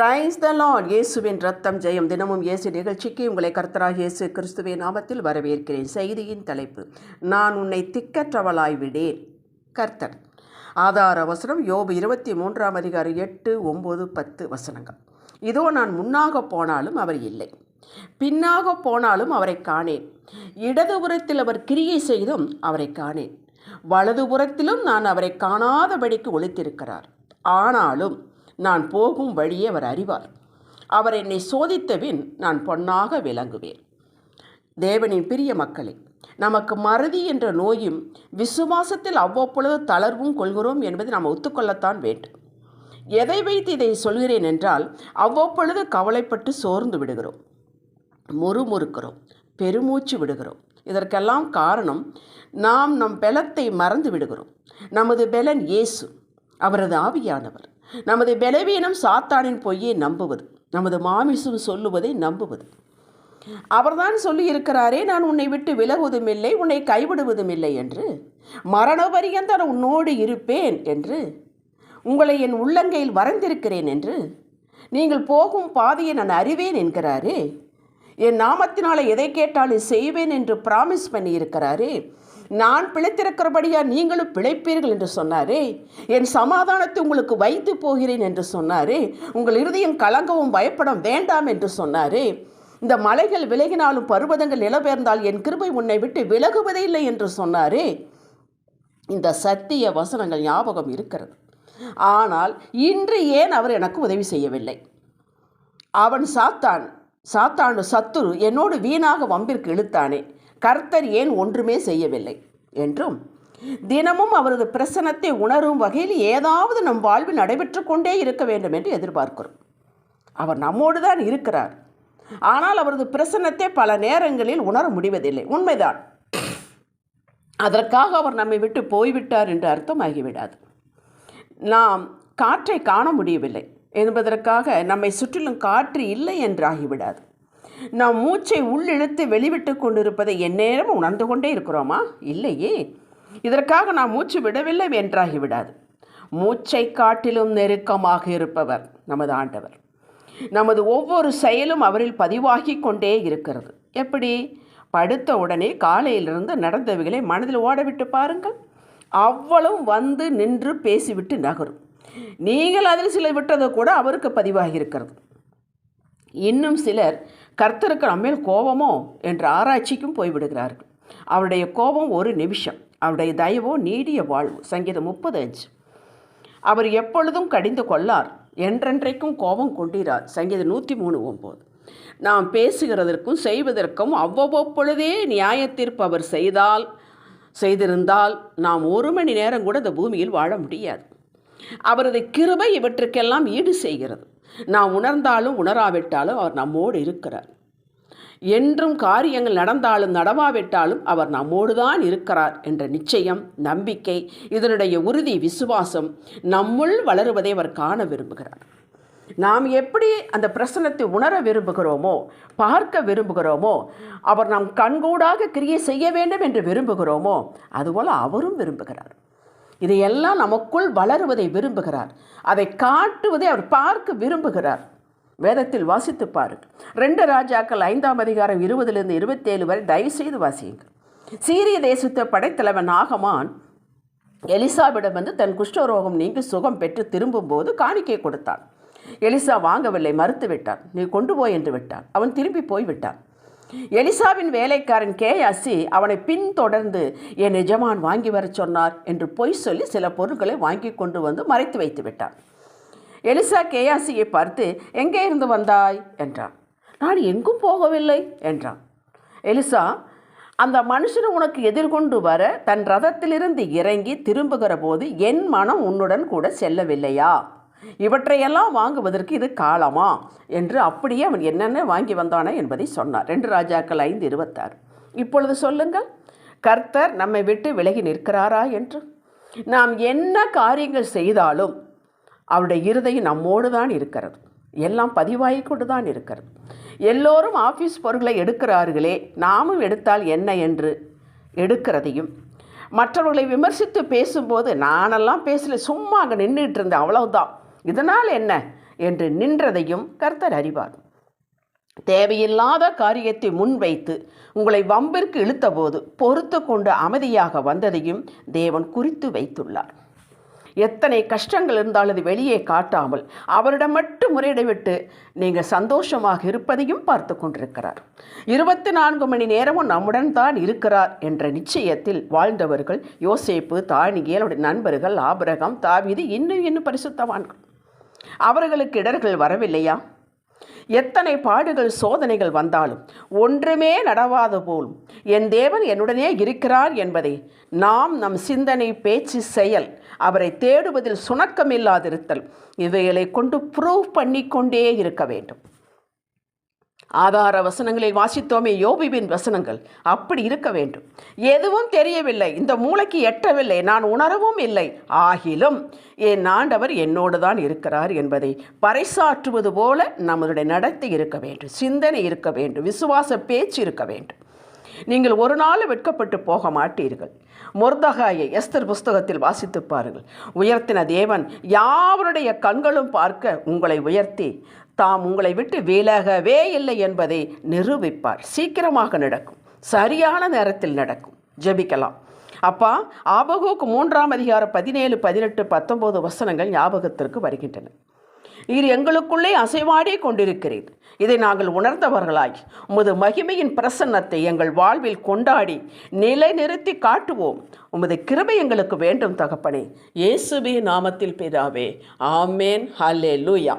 Praise the Lord இயேசுவின் ரத்தம் ஜெயம். தினமும் இயேசு நிகழ்ச்சிக்கு உங்களை கர்த்தராக இயேசு கிறிஸ்துவின் நாமத்தில் வரவேற்கிறேன். செய்தியின் தலைப்பு நான் உன்னை திக்கற்றவளாய் விடேன். கர்த்தர். ஆதார வசனம் யோபு இருபத்தி மூன்றாம் அதிகாரம் எட்டு ஒம்பது பத்து வசனங்கள். இதோ நான் முன்னாக போனாலும் அவர் இல்லை. பின்னாக போனாலும் அவரை காணேன். இடதுபுறத்தில் அவர் கிரியை செய்தும் அவரை காணேன். வலதுபுறத்திலும் நான் அவரை காணாதபடிக்கு ஒழித்திருக்கிறார் ஆனாலும் நான் போகும் வழியே அவர் அறிவார். அவர் என்னை சோதித்தபின் நான் பொன்னாக விளங்குவேன். தேவனின் பிரிய மக்களே நமக்கு மறதி என்ற நோயும் விசுவாசத்தில் அவ்வப்பொழுது தளர்வும் கொள்கிறோம் என்பதை நாம் ஒத்துக்கொள்ளத்தான் வேண்டும். எதை வைத்து இதை சொல்கிறேன் என்றால் அவ்வப்பொழுது கவலைப்பட்டு சோர்ந்து விடுகிறோம். முறுமுறுக்கிறோம் பெருமூச்சு விடுகிறோம். இதற்கெல்லாம் காரணம் நாம் நம் பலத்தை மறந்து விடுகிறோம். நமது பலன் இயேசு அவரது ஆவியானவர். நமது பலவீனம் சாத்தானின் பொய்யை நம்புவது நமது மாமிசம் சொல்லுவதை நம்புவது. அவர்தான் சொல்லியிருக்கிறாரே நான் உன்னை விட்டு விலகுவதும் இல்லை உன்னை கைவிடுவதும் இல்லை என்று. மரண பரியந்தன் உன்னோடு இருப்பேன் என்று. உங்களை என் உள்ளங்கையில் வரைந்திருக்கிறேன் என்று. நீங்கள் போகும் பாதையை நான் அறிவேன் என்கிறாரே. என் நாமத்தினால எதை கேட்டாலும் செய்வேன் என்று ப்ராமிஸ் பண்ணியிருக்கிறாரே. நான் பிழைத்திருக்கிறபடியா நீங்களும் பிழைப்பீர்கள் என்று சொன்னாரே. என் சமாதானத்தை உங்களுக்கு வைத்து போகிறேன் என்று சொன்னாரே. உங்கள் இருதயம் கலங்கவும் பயப்படம் வேண்டாம் என்று சொன்னாரே. இந்த மலைகள் விலகினாலும் பருவதங்கள் நிலபெயர்ந்தால் என் கிருபை உன்னை விட்டு விலகுவதே இல்லை என்று சொன்னாரே. இந்த சத்திய வசனங்கள் ஞாபகம் இருக்கிறது. ஆனால் இன்று ஏன் அவர் எனக்கு உதவி செய்யவில்லை? அவன் சாத்தான் சாத்தாண்டு சத்துரு என்னோடு வீணாக வம்பிற்கு இழுத்தானே. கர்த்தர் ஏன் ஒன்றுமே செய்யவில்லை? என்றும் தினமும் அவரது பிரசனத்தை உணரும் வகையில் ஏதாவது நம் வாழ்வில் நடைபெற்று கொண்டே இருக்க வேண்டும் என்று எதிர்பார்க்கிறோம். அவர் நம்மோடு தான் இருக்கிறார். ஆனால் அவரது பிரசன்னத்தை பல நேரங்களில் உணர முடிவதில்லை. உண்மைதான். அதற்காக அவர் நம்மை விட்டு போய்விட்டார் என்று அர்த்தமாகிவிடாது. நாம் காற்றை காண முடியவில்லை என்பதற்காக நம்மை சுற்றிலும் காற்று இல்லை என்று ஆகிவிடாது நாம் மூச்சை உள்ளிழுத்து வெளிவிட்டு கொண்டிருப்பதை எந்நேரமும் உணர்ந்து கொண்டே இருக்கிறோமா? இல்லையே. இதற்காக நாம் மூச்சு விடவில்லை என்றாகிவிடாது மூச்சை காட்டிலும் நெருக்கமாக இருப்பவர் நமது ஆண்டவர். நமது ஒவ்வொரு செயலும் அவரில் பதிவாகி கொண்டே இருக்கிறது. எப்படி? படுத்த உடனே காலையிலிருந்து நடந்தவைகளை மனதில் ஓடவிட்டு பாருங்கள். அவ்வளவு வந்து நின்று பேசிவிட்டு நகரும். நீங்கள் அதில் சில விட்டது கூட அவருக்கு பதிவாகி இருக்கிறது. இன்னும் சிலர் கர்த்தருக்கு நம்மேல் கோபமோ என்ற ஆராய்ச்சிக்கும் போய்விடுகிறார்கள். அவருடைய கோபம் ஒரு நிமிஷம் அவருடைய தயவோ நீடிய வாழ்வு. சங்கீதம் முப்பது அஞ்சு அவர் எப்பொழுதும் கடிந்து கொள்ளார் என்றென்றைக்கும் கோபம் கொண்டிரார். சங்கீதம் நூற்றி மூணு ஒம்பது. நாம் பேசுகிறதற்கும் செய்வதற்கும் அவ்வப்பொழுதே நியாயத்தீர்ப்பு அவர் செய்தால் செய்திருந்தால் நாம் ஒரு மணி நேரம் கூட இந்த பூமியில் வாழ முடியாது. அவரது கிருபை இவற்றுக்கெல்லாம் ஈடு செய்கிறது. நாம் உணர்ந்தாலும் உணராவிட்டாலும் அவர் நம்மோடு இருக்கிறார். என்றும் காரியங்கள் நடந்தாலும் நடவாவிட்டாலும் அவர் நம்மோடு தான் இருக்கிறார் என்ற நிச்சயம் நம்பிக்கை இதனுடைய உறுதி விசுவாசம் நம்முள் வளருவதை அவர் காண விரும்புகிறார். நாம் எப்படி அந்த பிரசனத்தை உணர விரும்புகிறோமோ பார்க்க விரும்புகிறோமோ அவர் நம் கண்கூடாக கிரியை செய்ய வேண்டும் என்று விரும்புகிறோமோ அதுபோல் அவரும் விரும்புகிறார். இதையெல்லாம் நமக்குள் வளருவதை விரும்புகிறார். அதை காட்டுவதை அவர் பார்க்க விரும்புகிறார். வேதத்தில் வாசித்து பாருங்கள். ரெண்டு ராஜாக்கள் ஐந்தாம் அதிகாரம் இருபதுலேருந்து இருபத்தேழு வரை தயவுசெய்து வாசியுங்கள். சீரிய தேசத்தை படைத்தலைவன் நாகமான் எலிசாவிடம் வந்து தன் குஷ்டரோகம் நீங்கி சுகம் பெற்று திரும்பும்போது காணிக்கை கொடுத்தான். எலிசா வாங்கவில்லை மறுத்து விட்டான் நீ கொண்டு போய் என்று விட்டான். அவன் திரும்பி போய்விட்டான். எலிசாவின் வேலைக்காரன் கேயாசி அவனை பின்தொடர்ந்து என் எஜமான் வாங்கி வரச் சொன்னார் என்று பொய் சொல்லி சில பொருட்களை வாங்கி கொண்டு வந்து மறைத்து வைத்து விட்டான். எலிசா கேயாசியை பார்த்து எங்கே இருந்து வந்தாய்? என்றான். நான் எங்கும் போகவில்லை என்றான். எலிசா அந்த மனுஷன் உனக்கு எதிர்கொண்டு வர தன் ரதத்திலிருந்து இறங்கி திரும்புகிற போது என் மனம் உன்னுடன் கூட செல்லவில்லையா? இவற்றையெல்லாம் வாங்குவதற்கு இது காலமா? என்று அப்படியே அவன் என்னென்ன வாங்கி வந்தானே என்பதை சொன்னார். ரெண்டு ராஜாக்கள் ஐந்து இருபத்தாறு. இப்பொழுது சொல்லுங்கள் கர்த்தர் நம்மை விட்டு விலகி நிற்கிறாரா என்று? நாம் என்ன காரியங்கள் செய்தாலும் அவருடைய இருதயம் நம்மோடு தான் இருக்கிறது. எல்லாம் பதிவாகி கொண்டு தான் இருக்கிறது. எல்லோரும் ஆஃபீஸ் பொருட்களை எடுக்கிறார்களே நாமும் எடுத்தால் என்ன என்று எடுக்கிறதையும். மற்றவர்களை விமர்சித்து பேசும்போது நானெல்லாம் பேசல சும்மா அங்கே நின்றுட்டு இருந்தேன் அவ்வளவுதான். இதனால் என்ன என்று நின்றதையும் கர்த்தர் அறிவார். தேவையில்லாத காரியத்தை முன்வைத்து உங்களை வம்பிற்கு இழுத்தபோது பொறுத்து கொண்டு அமைதியாக வந்ததையும் தேவன் குறித்து வைத்துள்ளார். எத்தனை கஷ்டங்கள் இருந்தாலும் அது வெளியே காட்டாமல் அவரிடம் மட்டும் முறையிடவிட்டு நீங்கள் சந்தோஷமாக இருப்பதையும் பார்த்து கொண்டிருக்கிறார். இருபத்தி நான்கு மணி நேரமும் நம்முடன் தான் இருக்கிறார் என்ற நிச்சயத்தில் வாழ்ந்தவர்கள் யோசேப்பு தானியல் அவருடைய நண்பர்கள் ஆபரகம் தாவிது இன்னும் இன்னும் பரிசுத்தவான்கள். அவர்களுக்கு இடர்கள் வரவில்லையா? எத்தனை பாடுகள் சோதனைகள் வந்தாலும் ஒன்றுமே நடவாத போலும் என் தேவன் என்னுடனே இருக்கிறார் என்பதை நாம் நம் சிந்தனை பேச்சு செயல் அவரை தேடுவதில் சுணக்கமில்லாதிருத்தல் இவைகளை கொண்டு ப்ரூவ் பண்ணிக்கொண்டே இருக்க வேண்டும். ஆதார வசனங்களில் வாசித்தோமே யோபிவின் வசனங்கள். அப்படி இருக்க வேண்டும். எதுவும் தெரியவில்லை. இந்த மூளைக்கு எட்டவில்லை. நான் உணரவும் இல்லை. ஆகிலும் என் ஆண்டவர் என்னோடு தான் இருக்கிறார் என்பதை பறைசாற்றுவது போல நம்மளுடைய நடத்தை இருக்க வேண்டும். சிந்தனை இருக்க வேண்டும். விசுவாச பேச்சு இருக்க வேண்டும். நீங்கள் ஒரு நாள் வெட்கப்பட்டு போக மாட்டீர்கள். முர்தகாயை எஸ்தர் புஸ்தகத்தில் வாசித்து பாருங்கள். உயர்த்தின தேவன் யாவருடைய கண்களும் பார்க்க உங்களை உயர்த்தி தாம் உங்களை விட்டு விலகவே இல்லை என்பதை நிரூபிப்பார். சீக்கிரமாக நடக்கும். சரியான நேரத்தில் நடக்கும். ஜெபிக்கலாம். அப்பா ஆபகோக்கு மூன்றாம் அதிகாரம் பதினேழு பதினெட்டு பத்தொம்போது வசனங்கள் ஞாபகத்திற்கு வருகின்றன. நீர் எங்களுக்குள்ளே அசைவாடி கொண்டிருக்கிறீர். இதை நாங்கள் உணர்ந்தவர்களாய் உமது மகிமையின் பிரசன்னத்தை எங்கள் வாழ்வில் கொண்டாடி நிலைநிறுத்தி காட்டுவோம். உமது கிருபை எங்களுக்கு வேண்டும் தகப்பனே. இயேசுபி நாமத்தில் பிதாவே ஆமேன். ஹலே லூயா